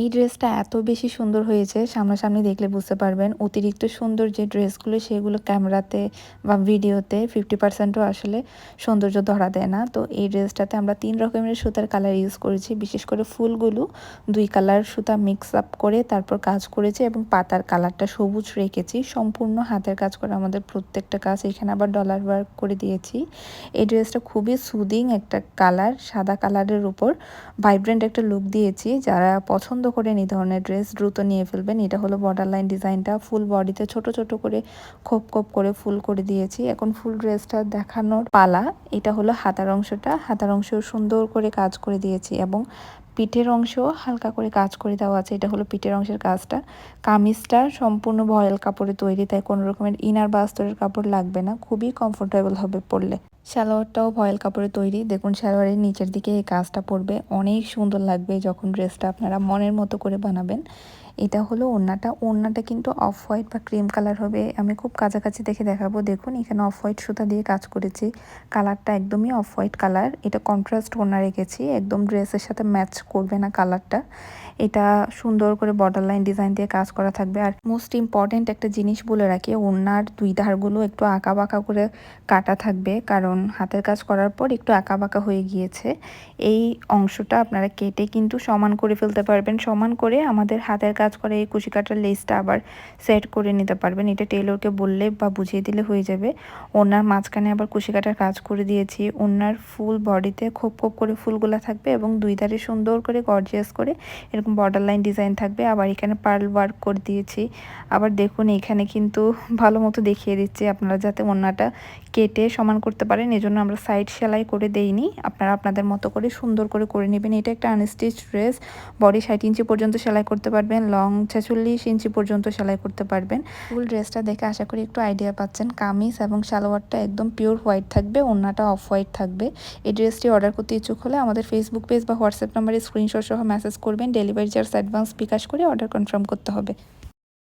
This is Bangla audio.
এই ড্রেসটা এত বেশি সুন্দর হয়েছে, সামনাসামনি দেখলে বুঝতে পারবেন। অতিরিক্ত সুন্দর যে ড্রেসগুলো, সেগুলো ক্যামেরাতে বা ভিডিওতে ফিফটি পার্সেন্টও আসলে সৌন্দর্য ধরা দেয় না। তো এই ড্রেসটাতে আমরা তিন রকমের সুতার কালার ইউজ করেছি। বিশেষ করে ফুলগুলো, দুই কালার সুতা মিক্স আপ করে তারপর কাজ করেছি এবং পাতার কালারটা সবুজ রেখেছি। সম্পূর্ণ হাতের কাজ করে আমাদের প্রত্যেকটা কাজ। এখানে আবার ডলার ওয়ার্ক করে দিয়েছি। এই ড্রেসটা খুবই সুদিং একটা কালার, সাদা কালারের উপর ভাইব্রেন্ট একটা লুক দিয়েছি। যারা পছন্দ করেন এই ধরনের ড্রেস দ্রুত নিয়ে ফেলবেন। এটা হলো বর্ডার লাইন ডিজাইনটা ফুল বডিতে ছোট ছোট করে খোপ খোপ করে ফুল করে দিয়েছি। এখন ফুল ড্রেসটা দেখানোর পালা। এটা হলো হাতার অংশটা। হাতার অংশ সুন্দর করে কাজ করে দিয়েছি এবং পিঠের অংশ হালকা করে কাজ করে দেওয়া আছে। এটা হলো পিঠের অংশের কাজটা। কামিজটা সম্পূর্ণ ভয়েল কাপড়ে তৈরি, তাই কোনো রকমের ইনার বা আস্তরের কাপড় লাগবে না। খুবই কমফোর্টেবল হবে পরলে। সালোয়ারটাও ভয়েল কাপড়ে তৈরি। দেখুন, সালোয়ারের নিচের দিকে এই কাজটা পড়বে অনেক সুন্দর লাগবে যখন ড্রেসটা আপনারা মনের মতো করে বানাবেন। এটা হলো ওড়নাটা। ওড়নাটা কিন্তু অফ হোয়াইট বা ক্রিম কালার হবে। আমি খুব কাছাকাছি দেখে দেখাবো। দেখুন, এখানে অফ হোয়াইট সুতা দিয়ে কাজ করেছি। কালারটা একদমই অফ হোয়াইট কালার এটা কন্ট্রাস্ট ওড়না রেখেছি। একদম ড্রেসের সাথে ম্যাচ করবে না কালারটা। এটা সুন্দর করে বর্ডার লাইন ডিজাইন দিয়ে কাজ করা থাকবে। আর মোস্ট ইম্পর্ট্যান্ট একটা জিনিস বলে রাখি, ওড়নার দুই ধারগুলো একটু আঁকা বাঁকা করে কাটা থাকবে। কারণ হাতের কাজ করার পর একটু আঁকা বাঁকা হয়ে গিয়েছে। এই অংশটা আপনারা কেটে কিন্তু সমান করে ফেলতে পারবেন। সমান করে আমাদের হাতের কাজ করে, এই কুশি কাটার লেসটা আবার সেট করে নিতে পারবেন। এটা টেলরকে বললে বা বুঝিয়ে দিলে হয়ে যাবে। ওনার মাঝখানে আবার কুশি কাটার কাজ করে দিয়েছি। ওনার ফুল বডিতে খোপ খোপ করে ফুলগুলা থাকবে এবং দুই ধারে সুন্দর করে গর্জিয়াস করে এরকম বর্ডার লাইন ডিজাইন থাকবে। আবার এখানে পার্ল ওয়ার্ক করে দিয়েছি। আবার দেখুন, এখানে কিন্তু ভালো মতো দেখিয়ে দিচ্ছি আপনারা যাতে ওনাটা কেটে সমান করতে পারেন। এজন্য আমরা সাইড সেলাই করে দেইনি। আপনারা আপনাদের মতো করে সুন্দর করে করে নেবেন। এটা একটা আনস্টিচ ড্রেস বডি ষাট ইঞ্চি পর্যন্ত সেলাই করতে পারবেন। লং ছেচল্লিশ ইঞ্চি পর্যন্ত সেলাই করতে পারবেন। ফুল ড্রেসটা দেখে আশা করি একটু আইডিয়া পাচ্ছেন। কামিজ এবং সালোয়ারটা একদম পিওর হোয়াইট থাকবে অন্যটা অফ হোয়াইট থাকবে। এই ড্রেসটি অর্ডার করতে ইচ্ছুক হলে আমাদের ফেসবুক পেজ বা হোয়াটসঅ্যাপ নাম্বারে স্ক্রিনশট সহ মেসেজ করবেন। ডেলিভারি চার্জ অ্যাডভান্স বিকাশ করে অর্ডার কনফার্ম করতে হবে।